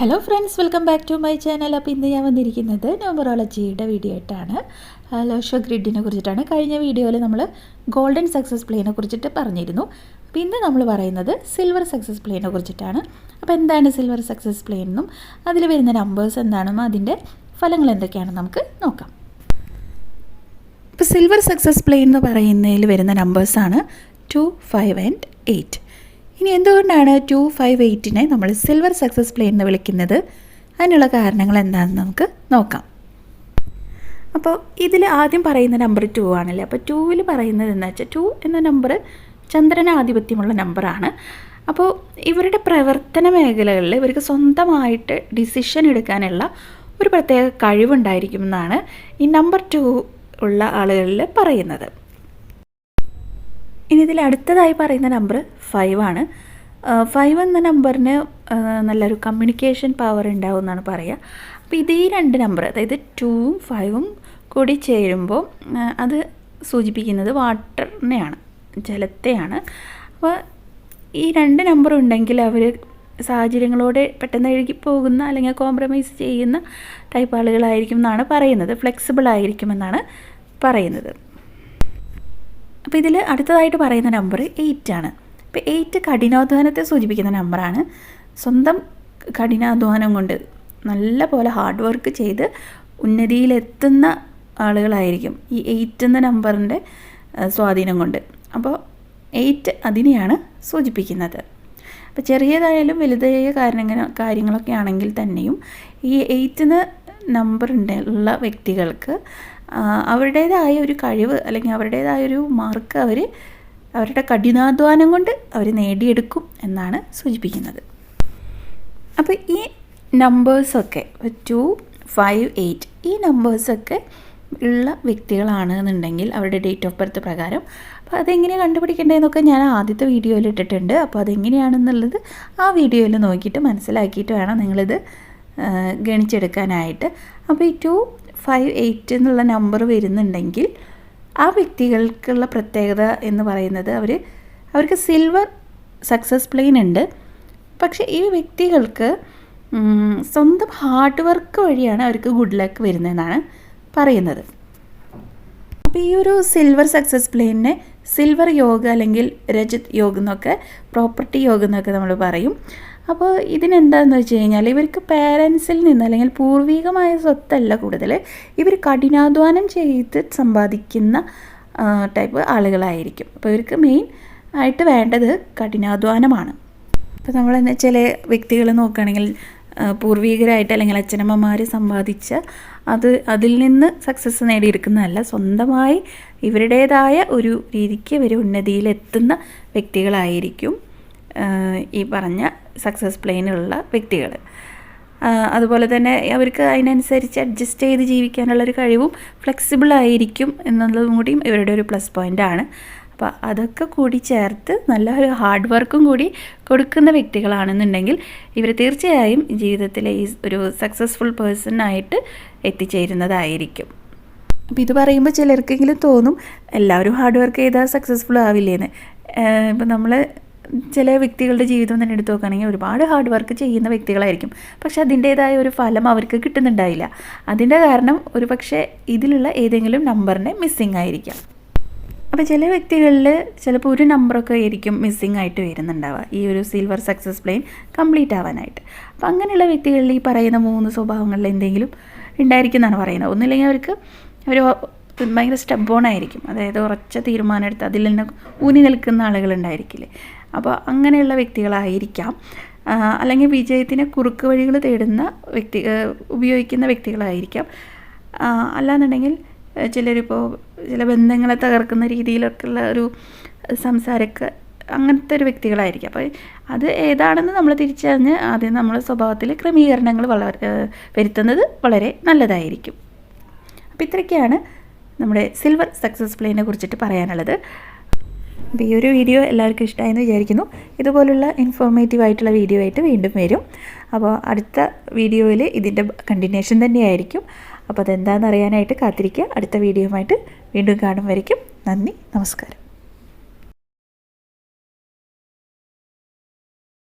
Hello friends welcome back to my channel അപ്പോൾ ഇന്ന് ഞാൻ വന്നിരിക്കുന്നത് ന്യൂമറോളജിയുടെ വീഡിയോ ആയിട്ടാണ്. ലോഷോ ഗ്രിഡിനെ കുറിച്ചിട്ടാണ്. കഴിഞ്ഞ വീഡിയോയിൽ നമ്മൾ ഗോൾഡൻ സക്സസ് പ്ലേനെ കുറിച്ചിട്ട് പറഞ്ഞിരുന്നു. അപ്പോൾ ഇന്ന് നമ്മൾ പറയുന്നത് സിൽവർ സക്സസ് പ്ലേനെ കുറിച്ചിട്ടാണ്. അപ്പോൾ എന്താണ് സിൽവർ സക്സസ് പ്ലെയിൻ എന്നും അതിൽ വരുന്ന നമ്പേഴ്സ് എന്താണെന്നും അതിന്റെ ഫലങ്ങൾ എന്തൊക്കെയാണെന്ന് നമുക്ക് നോക്കാം. ഇപ്പോൾ സിൽവർ സക്സസ് പ്ലെയിൻ എന്ന് പറയുന്നതിൽ വരുന്ന നമ്പേഴ്സാണ് ടു ഫൈവ് ആൻഡ് എയ്റ്റ് ഇനി എന്തുകൊണ്ടാണ് ടു ഫൈവ് എയ്റ്റിനെ നമ്മൾ സിൽവർ സക്സസ് പ്ലെയിൻ എന്ന് വിളിക്കുന്നത്? അതിനുള്ള കാരണങ്ങൾ എന്താണെന്ന് നമുക്ക് നോക്കാം. അപ്പോൾ ഇതിൽ ആദ്യം പറയുന്ന നമ്പർ ടു ആണല്ലേ? അപ്പോൾ ടൂവിൽ പറയുന്നത് എന്താ വെച്ചാൽ ടു എന്ന നമ്പർ ചന്ദ്രനാധിപത്യമുള്ള നമ്പറാണ് അപ്പോൾ ഇവരുടെ പ്രവർത്തന മേഖലകളിൽ ഇവർക്ക് സ്വന്തമായിട്ട് ഡിസിഷൻ എടുക്കാനുള്ള ഒരു പ്രത്യേക കഴിവുണ്ടായിരിക്കുമെന്നാണ് ഈ നമ്പർ ടു ഉള്ള ആളുകളിൽ പറയുന്നത്. ഇനി ഇതിൽ അടുത്തതായി പറയുന്ന നമ്പർ ഫൈവ് ആണ്. ഫൈവ് എന്ന നമ്പറിന് നല്ലൊരു കമ്മ്യൂണിക്കേഷൻ പവർ ഉണ്ടാവും എന്നാണ് പറയുക. അപ്പോൾ ഇത് ഈ രണ്ട് നമ്പർ അതായത് ടൂവും ഫൈവും കൂടി ചേരുമ്പോൾ അത് സൂചിപ്പിക്കുന്നത് വാട്ടറിനെയാണ് ജലത്തെയാണ്. അപ്പോൾ ഈ രണ്ട് നമ്പർ ഉണ്ടെങ്കിൽ അവർ സാഹചര്യങ്ങളോട് പെട്ടെന്ന് എഴുകി പോകുന്ന അല്ലെങ്കിൽ കോംപ്രമൈസ് ചെയ്യുന്ന ടൈപ്പ് ആളുകളായിരിക്കും എന്നാണ് പറയുന്നത്. ഫ്ലെക്സിബിൾ ആയിരിക്കുമെന്നാണ് പറയുന്നത്. അപ്പോൾ ഇതിൽ അടുത്തതായിട്ട് പറയുന്ന നമ്പർ എയ്റ്റ് ആണ്. അപ്പോൾ എയ്റ്റ് കഠിനാധ്വാനത്തെ സൂചിപ്പിക്കുന്ന നമ്പറാണ് സ്വന്തം കഠിനാധ്വാനം കൊണ്ട് നല്ല പോലെ ഹാർഡ് വർക്ക് ചെയ്ത് ഉന്നതിയിലെത്തുന്ന ആളുകളായിരിക്കും ഈ എയ്റ്റ് എന്ന നമ്പറിന്റെ സ്വാധീനം കൊണ്ട്. അപ്പോൾ എയ്റ്റ് അതിനെയാണ് സൂചിപ്പിക്കുന്നത്. അപ്പോൾ ചെറിയതായാലും വലുതായ കാരണങ്ങൾ കാര്യങ്ങളൊക്കെ ആണെങ്കിൽ തന്നെയും ഈ എയ്റ്റ് എന്ന നമ്പർ ഉള്ള വ്യക്തികൾക്ക് അവരുടേതായ ഒരു കഴിവ് അല്ലെങ്കിൽ അവരുടേതായ ഒരു മാർക്ക് അവർ അവരുടെ കഠിനാധ്വാനം കൊണ്ട് അവർ നേടിയെടുക്കും എന്നാണ് സൂചിപ്പിക്കുന്നത്. അപ്പോൾ ഈ നമ്പേഴ്സൊക്കെ ടു ഫൈവ് എയ്റ്റ് ഈ നമ്പേഴ്സൊക്കെ ഉള്ള വ്യക്തികളാണ് എന്നുണ്ടെങ്കിൽ അവരുടെ ഡേറ്റ് ഓഫ് ബർത്ത് പ്രകാരം. അപ്പോൾ അതെങ്ങനെയാണ് കണ്ടുപിടിക്കേണ്ടതെന്നൊക്കെ ഞാൻ ആദ്യത്തെ വീഡിയോയിൽ ഇട്ടിട്ടുണ്ട്. അപ്പോൾ അതെങ്ങനെയാണെന്നുള്ളത് ആ വീഡിയോയിൽ നോക്കിയിട്ട് മനസ്സിലാക്കിയിട്ട് വേണം നിങ്ങളിത് ഗണിച്ചെടുക്കാനായിട്ട്. അപ്പോൾ ഈ ടു ഫൈവ് എയ്റ്റ് എന്നുള്ള നമ്പർ വരുന്നുണ്ടെങ്കിൽ ആ വ്യക്തികൾക്കുള്ള പ്രത്യേകത എന്ന് പറയുന്നത് അവർ അവർക്ക് സിൽവർ സക്സസ് പ്ലെയിൻ ഉണ്ട്. പക്ഷേ ഈ വ്യക്തികൾക്ക് സ്വന്തം ഹാർഡ് വർക്ക് വഴിയാണ് അവർക്ക് ഗുഡ് ലക്ക് വരുന്നതെന്നാണ് പറയുന്നത്. അപ്പോൾ ഈ ഒരു സിൽവർ സക്സസ് പ്ലെയിനെ സിൽവർ യോഗ അല്ലെങ്കിൽ രജത് യോഗ എന്നൊക്കെ പ്രോപ്പർട്ടി യോഗ എന്നൊക്കെ നമ്മൾ പറയും. അപ്പോൾ ഇതിനെന്താണെന്ന് വെച്ച് കഴിഞ്ഞാൽ ഇവർക്ക് പേരൻസിൽ നിന്ന് അല്ലെങ്കിൽ പൂർവികമായ സ്വത്തല്ല കൂടുതൽ ഇവർ കഠിനാധ്വാനം ചെയ്ത് സമ്പാദിക്കുന്ന ടൈപ്പ് ആളുകളായിരിക്കും. അപ്പോൾ ഇവർക്ക് മെയിൻ ആയിട്ട് വേണ്ടത് കഠിനാധ്വാനമാണ്. ഇപ്പോൾ നമ്മൾ ചില വ്യക്തികൾ നോക്കുകയാണെങ്കിൽ പൂർവികരായിട്ട് അല്ലെങ്കിൽ അച്ഛനമ്മമാർ സമ്പാദിച്ച അത് അതിൽ നിന്ന് സക്സസ് നേടിയെടുക്കുന്നതല്ല സ്വന്തമായി ഇവരുടേതായ ഒരു രീതിക്ക് ഇവർ ഉന്നതിയിലെത്തുന്ന വ്യക്തികളായിരിക്കും ഈ പറഞ്ഞ സക്സസ് പ്ലെയിനിലുള്ള വ്യക്തികൾ. അതുപോലെ തന്നെ അവർക്ക് അതിനനുസരിച്ച് അഡ്ജസ്റ്റ് ചെയ്ത് ജീവിക്കാനുള്ളൊരു കഴിവും ഫ്ലെക്സിബിൾ ആയിരിക്കും എന്നുള്ളതും കൂടിയും ഇവരുടെ ഒരു പ്ലസ് പോയിന്റ് ആണ്. അപ്പോൾ അതൊക്കെ കൂടി ചേർത്ത് നല്ല ഒരു ഹാർഡ് വർക്കും കൂടി കൊടുക്കുന്ന വ്യക്തികളാണെന്നുണ്ടെങ്കിൽ ഇവർ തീർച്ചയായും ജീവിതത്തിലെ ഈ ഒരു സക്സസ്ഫുൾ പേഴ്സൺ ആയിട്ട് എത്തിച്ചേരുന്നതായിരിക്കും. അപ്പോൾ ഇത് പറയുമ്പോൾ ചിലർക്കെങ്കിലും തോന്നും എല്ലാവരും ഹാർഡ് വർക്ക് ചെയ്താൽ സക്സസ്ഫുൾ ആവില്ലേന്ന്. ഇപ്പം നമ്മൾ ചില വ്യക്തികളുടെ ജീവിതം തന്നെ എടുത്തു നോക്കുകയാണെങ്കിൽ ഒരുപാട് ഹാർഡ് വർക്ക് ചെയ്യുന്ന വ്യക്തികളായിരിക്കും. പക്ഷെ അതിന്റേതായ ഒരു ഫലം അവർക്ക് കിട്ടുന്നുണ്ടായില്ല. അതിന്റെ കാരണം ഒരു പക്ഷേ ഇതിലുള്ള ഏതെങ്കിലും നമ്പറിനെ മിസ്സിംഗ് ആയിരിക്കാം. അപ്പോൾ ചില വ്യക്തികളിൽ ചിലപ്പോൾ ഒരു നമ്പറൊക്കെ ആയിരിക്കും മിസ്സിംഗ് ആയിട്ട് വരുന്നുണ്ടാവുക. ഈ ഒരു സിൽവർ സക്സസ് പ്ലെയിൻ കംപ്ലീറ്റ് ആവാനായിട്ട്. അപ്പോൾ അങ്ങനെയുള്ള വ്യക്തികളിൽ ഈ പറയുന്ന മൂന്ന് സ്വഭാവങ്ങളിൽ എന്തെങ്കിലും ഉണ്ടായിരിക്കും എന്നാണ് പറയുന്നത്. ഒന്നില്ലെങ്കിൽ അവർക്ക് ഒരു ഭയങ്കര ആയിരിക്കും. അതായത് ഉറച്ച തീരുമാനം എടുത്ത് അതിൽ നിന്ന് ഊന്നി നിൽക്കുന്ന ആളുകളുണ്ടായിരിക്കില്ലേ അപ്പോൾ അങ്ങനെയുള്ള വ്യക്തികളായിരിക്കാം. അല്ലെങ്കിൽ വിജയത്തിന് കുറുക്ക് വഴികൾ തേടുന്ന വ്യക്തി ഉപയോഗിക്കുന്ന വ്യക്തികളായിരിക്കാം. അല്ലാന്നുണ്ടെങ്കിൽ ചിലരിപ്പോൾ ചില ബന്ധങ്ങളെ തകർക്കുന്ന രീതിയിലൊക്കെയുള്ള ഒരു സംസാരമൊക്കെ അങ്ങനത്തെ ഒരു വ്യക്തികളായിരിക്കും. അപ്പോൾ അത് ഏതാണെന്ന് നമ്മൾ തിരിച്ചറിഞ്ഞ് ആദ്യം നമ്മുടെ സ്വഭാവത്തിൽ ക്രമീകരണങ്ങൾ വളരെ വരുത്തുന്നത് വളരെ നല്ലതായിരിക്കും. അപ്പോൾ ഇത്രയൊക്കെയാണ് നമ്മുടെ സിൽവർ സക്സസ് പ്ലേനെ കുറിച്ചിട്ട് പറയാനുള്ളത്. അപ്പോൾ ഈ ഒരു വീഡിയോ എല്ലാവർക്കും ഇഷ്ടമായെന്ന് വിചാരിക്കുന്നു. ഇതുപോലുള്ള ഇൻഫോർമേറ്റീവ് ആയിട്ടുള്ള വീഡിയോ ആയിട്ട് വീണ്ടും വരും. അപ്പോൾ അടുത്ത വീഡിയോയിൽ ഇതിന്റെ കണ്ടിന്യൂഷൻ തന്നെയായിരിക്കും. അപ്പോൾ അതെന്താണെന്ന് അറിയാനായിട്ട് കാത്തിരിക്കുക. അടുത്ത വീഡിയോയുമായിട്ട് വീണ്ടും കാണും വരയ്ക്കും. നന്ദി നമസ്കാരം.